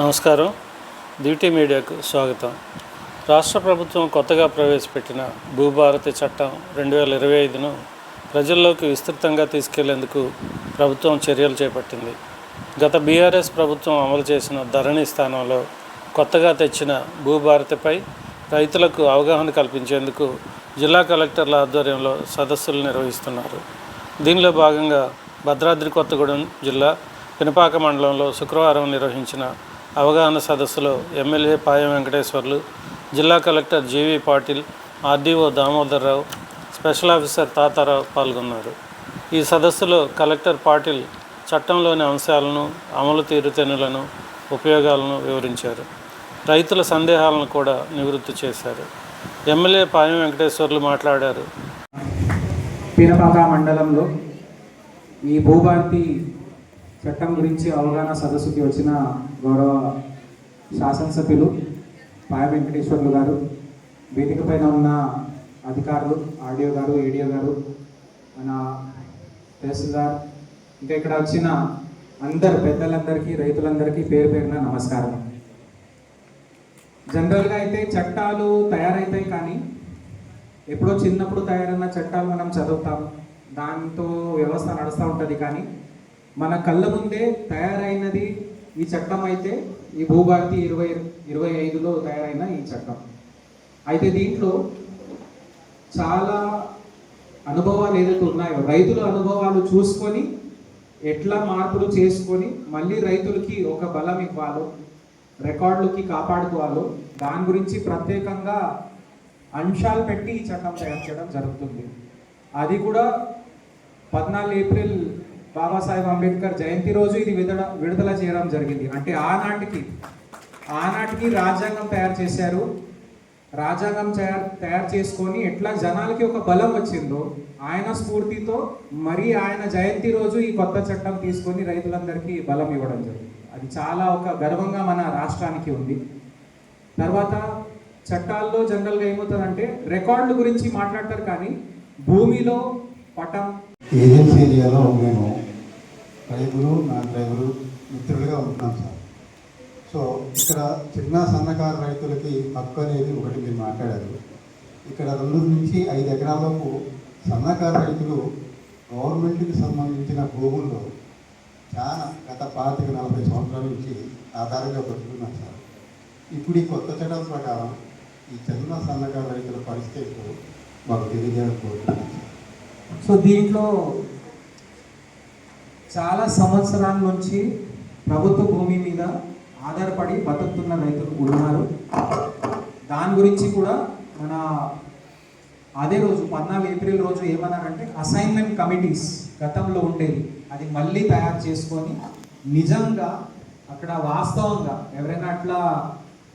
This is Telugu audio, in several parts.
నమస్కారం. డ్యూటీ మీడియాకు స్వాగతం. రాష్ట్ర ప్రభుత్వం కొత్తగా ప్రవేశపెట్టిన భూభారతి చట్టం రెండు వేల ఇరవై ఐదును ప్రజల్లోకి విస్తృతంగా తీసుకెళ్ళేందుకు ప్రభుత్వం చర్యలు చేపట్టింది. గత బీఆర్ఎస్ ప్రభుత్వం అమలు చేసిన ధరణి స్థానంలో కొత్తగా తెచ్చిన భూభారతిపై రైతులకు అవగాహన కల్పించేందుకు జిల్లా కలెక్టర్ల ఆధ్వర్యంలో సదస్సులు నిర్వహిస్తున్నారు. దీనిలో భాగంగా భద్రాద్రి కొత్తగూడెం జిల్లా పినపాక మండలంలో శుక్రవారం నిర్వహించిన అవగాహన సదస్సులో ఎమ్మెల్యే పాయం వెంకటేశ్వర్లు జిల్లా collector G V Patil RDO Damodar Rao special officer Tatarao పాల్గొన్నారు. ఈ సదస్సులో కలెక్టర్ పాటిల్ చట్టంలోని అంశాలను అమలు తీరుతెనులను ఉపయోగాలను వివరించారు. రైతుల సందేహాలను కూడా నివృత్తి చేశారు. ఎమ్మెల్యే పాయం వెంకటేశ్వర్లు మాట్లాడారు. పీనపాక మండలంలో ఈ భూభారతి చట్టం గురించి అవగాహన సదస్సుకి వచ్చిన గౌరవ శాసనసభ్యులు పాయ వెంకటేశ్వర్లు గారు వేదిక పైన ఉన్న అధికారులు ఆడియో గారు ఏడియో గారు మన తహసీల్దార్ ఇంకా ఇక్కడ వచ్చిన అందరు పెద్దలందరికీ రైతులందరికీ పేరు పేరున నమస్కారం. జనరల్గా అయితే చట్టాలు తయారైతాయి కానీ ఎప్పుడో చిన్నప్పుడు తయారైన చట్టాలు మనం చదువుతాం. దాంతో వ్యవస్థ నడుస్తూ ఉంటుంది కానీ మన కళ్ళ ముందే తయారైనది ఈ చట్టం అయితే ఈ భూభారతి ఇరవై ఇరవై ఐదులో తయారైన ఈ చట్టం. అయితే దీంట్లో చాలా అనుభవాలు ఏదైతే ఉన్నాయో రైతుల అనుభవాలు చూసుకొని ఎట్లా మార్పులు చేసుకొని మళ్ళీ రైతులకి ఒక బలం ఇవ్వాలో రికార్డులకి కాపాడుకోవాలో దాని గురించి ప్రత్యేకంగా అంశాలు పెట్టి ఈ చట్టం తయారు చేయడం జరుగుతుంది. అది కూడా పద్నాలుగు ఏప్రిల్ బాబాసాహెబ్ అంబేద్కర్ జయంతి రోజు ఇది విడుదల విడుదల చేయడం జరిగింది. అంటే ఆనాటికి ఆనాటికి రాజ్యాంగం తయారు చేశారు. రాజ్యాంగం తయారు తయారు చేసుకొని ఎట్లా జనాలకి ఒక బలం వచ్చిందో ఆయన స్ఫూర్తితో మరి ఆయన జయంతి రోజు ఈ కొత్త చట్టం తీసుకొని రైతులందరికీ బలం ఇవ్వడం జరిగింది. అది చాలా ఒక గర్వంగా మన రాష్ట్రానికి ఉంది. తర్వాత చట్టాల్లో జనరల్గా ఏమవుతుందంటే రికార్డుల గురించి మాట్లాడతారు కానీ భూమిలో పటం ఏజెన్సీ ఏరియాలో మేము డ్రైవరు నా డ్రైవరు మిత్రులుగా ఉంటున్నాం సార్. సో ఇక్కడ చిన్న సన్నకారు రైతులకి హక్కు అనేది ఒకటి మీరు మాట్లాడారు. ఇక్కడ రెండు నుంచి ఐదు ఎకరాలకు సన్నకారు రైతులు గవర్నమెంట్కి సంబంధించిన భూముల్లో చాలా గత పాతిక నలభై సంవత్సరాల నుంచి ఆధారంగా బతుకున్నారు సార్. ఇప్పుడు ఈ కొత్త చట్టం ప్రకారం ఈ చిన్న సన్నకారు రైతుల పరిస్థితి మాకు తెలియజేయకపోతున్నాం సో దీంట్లో చాలా సంవత్సరాల నుంచి ప్రభుత్వ భూమి మీద ఆధారపడి బతుకుతున్న రైతులు ఉన్నారు. దాని గురించి కూడా మన అదే రోజు పద్నాలుగు ఏప్రిల్ రోజు ఏమన్నారంటే అసైన్మెంట్ కమిటీస్ గతంలో ఉండేది అది మళ్ళీ తయారు చేసుకొని నిజంగా అక్కడ వాస్తవంగా ఎవరైనా అట్లా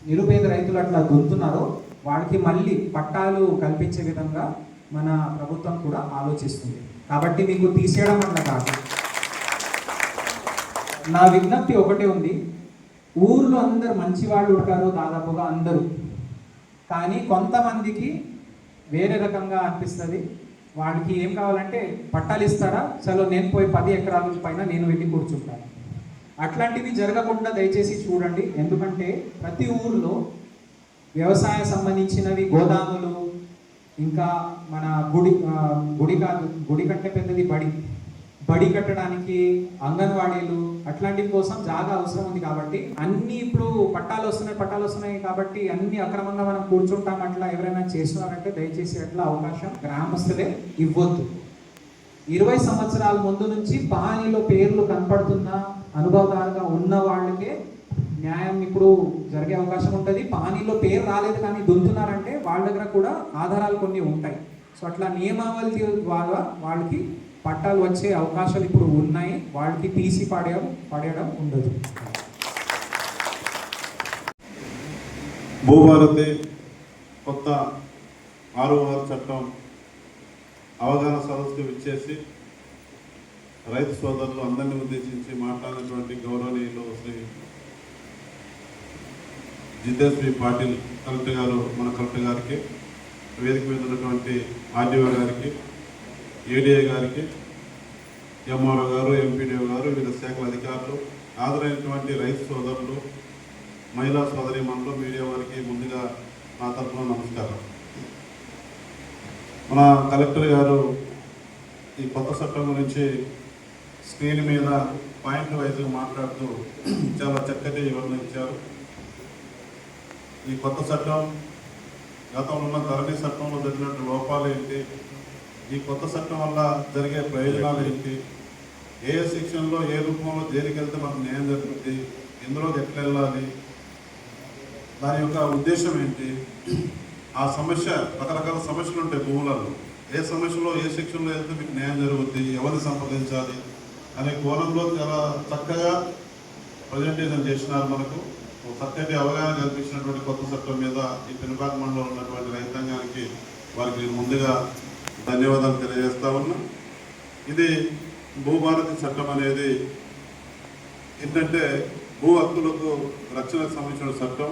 నిరుపేద రైతులు అట్లా దొరుకుతున్నారో వాడికి మళ్ళీ పట్టాలు కల్పించే విధంగా మన ప్రభుత్వం కూడా ఆలోచిస్తుంది. కాబట్టి మీకు తీసేయడం అట్లా కాదు. నా విజ్ఞప్తి ఒకటే ఉంది. ఊర్లో అందరు మంచి వాళ్ళు ఉంటారు దాదాపుగా అందరూ. కానీ కొంతమందికి వేరే రకంగా అనిపిస్తుంది. వాడికి ఏం కావాలంటే పట్టాలు ఇస్తారా? చలో నేను పోయి పది ఎకరాల పైన నేను వెళ్ళి కూర్చుంటాను. అట్లాంటివి జరగకుండా దయచేసి చూడండి. ఎందుకంటే ప్రతి ఊర్లో వ్యవసాయ సంబంధించినవి గోదాములు ఇంకా మన గుడి గుడి కాదు గుడి కంటే పెద్దది బడి. బడి కట్టడానికి అంగన్వాడీలు అట్లాంటి కోసం జాగా అవసరం ఉంది కాబట్టి అన్ని ఇప్పుడు పట్టాలు వస్తున్నాయి పట్టాలు వస్తున్నాయి కాబట్టి అన్ని అక్రమంగా మనం కూర్చుంటాం అట్లా ఎవరైనా చేస్తున్నారంటే దయచేసి అట్లా అవకాశం గ్రామస్తులే ఇవ్వద్దు. ఇరవై సంవత్సరాల ముందు నుంచి పహానీలో పేర్లు కనపడుతున్న అనుభవదారుగా ఉన్న వాళ్ళకే న్యాయం ఇప్పుడు జరిగే అవకాశం ఉంటుంది. పహానీలో పేరు రాలేదు కానీ దుంతున్నారంటే వాళ్ళ దగ్గర కూడా ఆధారాలు కొన్ని ఉంటాయి. సో అట్లా నియమావళి ద్వారా వాళ్ళకి పట్టాలు వచ్చే అవకాశాలు ఇప్పుడు ఉన్నాయి. వాళ్ళకి తీసి పడేయడం పడేయడం ఉండదు. భూభారతి కొత్త ఆరు ఆరు చట్టం అవగాహన సదస్సుకు ఇచ్చేసి రైతు సోదరులు అందరినీ ఉద్దేశించి మాట్లాడినటువంటి గౌరవనీయులు శ్రీ జితేశ్వరి పాటిల్ కలెక్టర్ గారు మన కలెక్టర్ గారికి వేదిక మీద ఉన్నటువంటి ఆర్డీఓ గారికి ఏడీఏ గారికి ఎంఆర్ఓ గారు ఎంపీడీఓ గారు వివిధ శాఖల అధికారులు హాజరైనటువంటి రైతు సోదరులు మహిళా సోదరి మనలో మీడియా వారికి ముందుగా నా తరఫున నమస్కారం. మన కలెక్టర్ గారు ఈ కొత్త చట్టం గురించి స్క్రీన్ మీద పాయింట్ వైజ్గా మాట్లాడుతూ చాలా చక్కటి వివరణ ఇచ్చారు. ఈ కొత్త చట్టం గతంలో ఉన్న ధరణి చట్టంలో జరిగినట్టు లోపాలు ఏంటి ఈ కొత్త చట్టం వల్ల జరిగే ప్రయోజనాలు ఏంటి? ఏ సెక్షన్లో ఏ రూపంలో దేనికి వెళ్తే మనకు న్యాయం జరుగుతుంది ఎందులో ఎట్లా వెళ్ళాలి? దాని యొక్క ఉద్దేశం ఏంటి? ఆ సమస్య రకరకాల సమస్యలు ఉంటాయి భూములలో. ఏ సమస్యలో ఏ సెక్షన్లో వెళ్తే మీకు న్యాయం జరుగుద్ది? ఎవరిని సంప్రదించాలి? అనే కోణంలో చాలా చక్కగా ప్రజెంటేషన్ చేసినారు మనకు. ఒక చక్కటి అవగాహన కల్పించినటువంటి కొత్త చట్టం మీద ఈ పెనుపాక మండలంలో ఉన్నటువంటి రైతాంగానికి వారికి ముందుగా ధన్యవాదాలు తెలియజేస్తా ఉన్నా. ఇది భూభారతి చట్టం అనేది ఏంటంటే భూ హక్కులకు రక్షణకు సంబంధించిన చట్టం.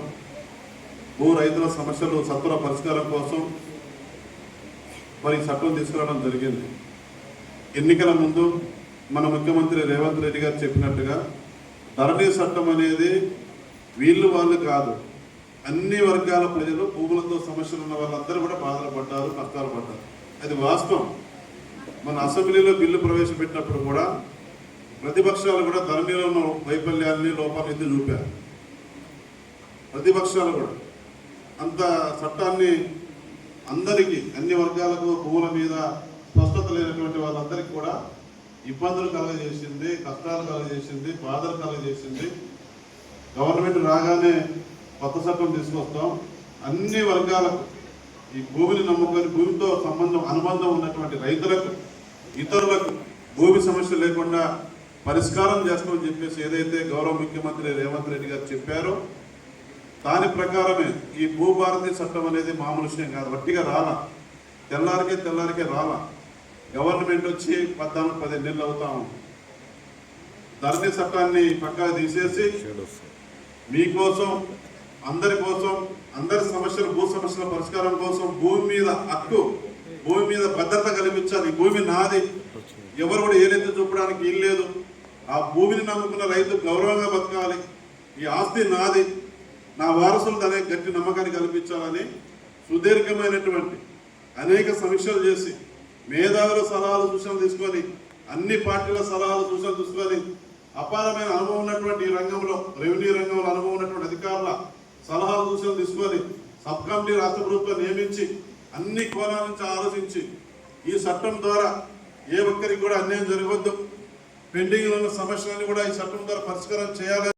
భూ రైతుల సమస్యలు సత్వర పరిష్కారం కోసం మరి చట్టం తీసుకురావడం జరిగింది. ఎన్నికల ముందు మన ముఖ్యమంత్రి రేవంత్ రెడ్డి గారు చెప్పినట్టుగా ధరణి చట్టం అనేది వీళ్ళు వాళ్ళు కాదు. అన్ని వర్గాల ప్రజలు భూములతో సమస్యలు ఉన్న వాళ్ళందరూ కూడా బాధలు పడ్డారు కష్టాలు పడ్డారు. అది వాస్తవం. మన అసెంబ్లీలో బిల్లు ప్రవేశపెట్టినప్పుడు కూడా ప్రతిపక్షాలు కూడా ధరణిలో ఉన్న వైఫల్యాన్ని లోపాలు ఎత్తి చూపారు. ప్రతిపక్షాలు కూడా. అంత చట్టాన్ని అందరికీ అన్ని వర్గాలకు భూముల మీద స్పష్టత లేనటువంటి వాళ్ళందరికీ కూడా ఇబ్బందులు కలగజేసింది కష్టాలు కలగజేసింది బాధలు కలగజేసింది. గవర్నమెంట్ రాగానే కొత్త చట్టం తీసుకొస్తాం. అన్ని వర్గాలకు ఈ భూమిని నమ్ముకొని భూమితో సంబంధం అనుబంధం ఉన్నటువంటి రైతులకు ఇతరులకు భూమి సమస్య లేకుండా పరిష్కారం చేస్తామని చెప్పేసి ఏదైతే గౌరవ ముఖ్యమంత్రి రేవంత్ రెడ్డి గారు చెప్పారో దాని ప్రకారమే ఈ భూభారతి చట్టం అనేది మామూలు విషయం కాదు. వట్టిగా రాలా. తెల్లారికే తెల్లారికే రాలా. గవర్నమెంట్ వచ్చి పద్నాలుగు పదిహేను నెలలు అవుతాము ధరణి చట్టాన్ని పక్కా తీసేసి మీకోసం అందరి కోసం అందరి సమస్యలు భూ సమస్యల పరిష్కారం కోసం భూమి మీద హక్కు భూమి మీద భద్రత కల్పించాలి. భూమి నాది. ఎవరు కూడా ఏలెత్తి చూపడానికి వీలు లేదు. ఆ భూమిని నమ్ముకున్న రైతు గౌరవంగా బతకాలి. ఈ ఆస్తి నాది. నా వారసులు అనే గట్టి నమ్మకాన్ని కల్పించాలని సుదీర్ఘమైనటువంటి అనేక సమీక్షలు చేసి మేధావుల సలహాలు సూచనలు తీసుకొని అన్ని పార్టీల సలహాలు సూచనలు తీసుకొని అపారమైన అనుభవం ఉన్నటువంటి ఈ రంగంలో రెవెన్యూ రంగంలో అనుభవం ఉన్నటువంటి అధికారుల సలహాలు సూచనలు తీసుకొని సబ్ కమిటీ రాష్ట్ర ప్రభుత్వం నియమించి అన్ని కోణాల నుంచి ఆలోచించి ఈ చట్టం ద్వారా ఏ ఒక్కరికి కూడా అన్యాయం జరగవద్దు. పెండింగ్లో ఉన్న సమస్యలన్నీ కూడా ఈ చట్టం ద్వారా పరిష్కారం చేయాలి.